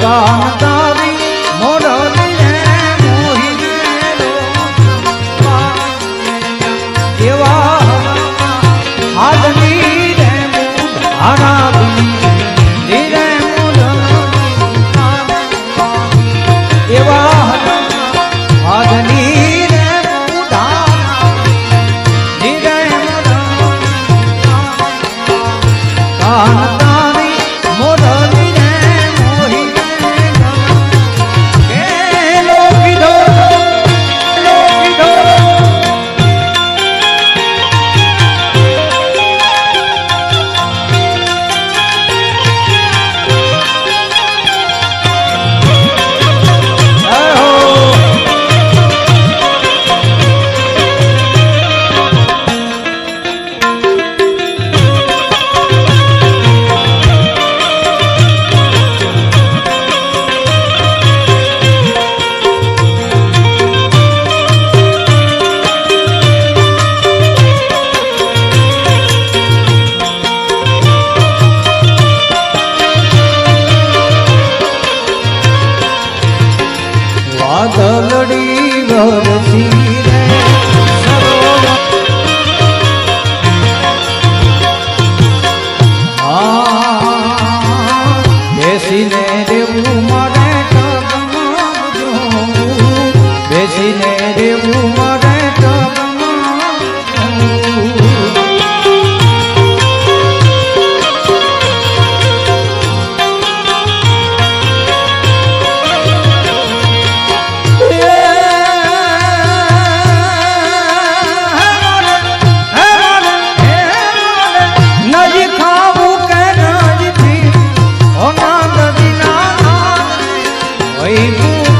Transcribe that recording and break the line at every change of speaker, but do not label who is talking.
કાન તારી મોઢા બેસીને રેવું હોય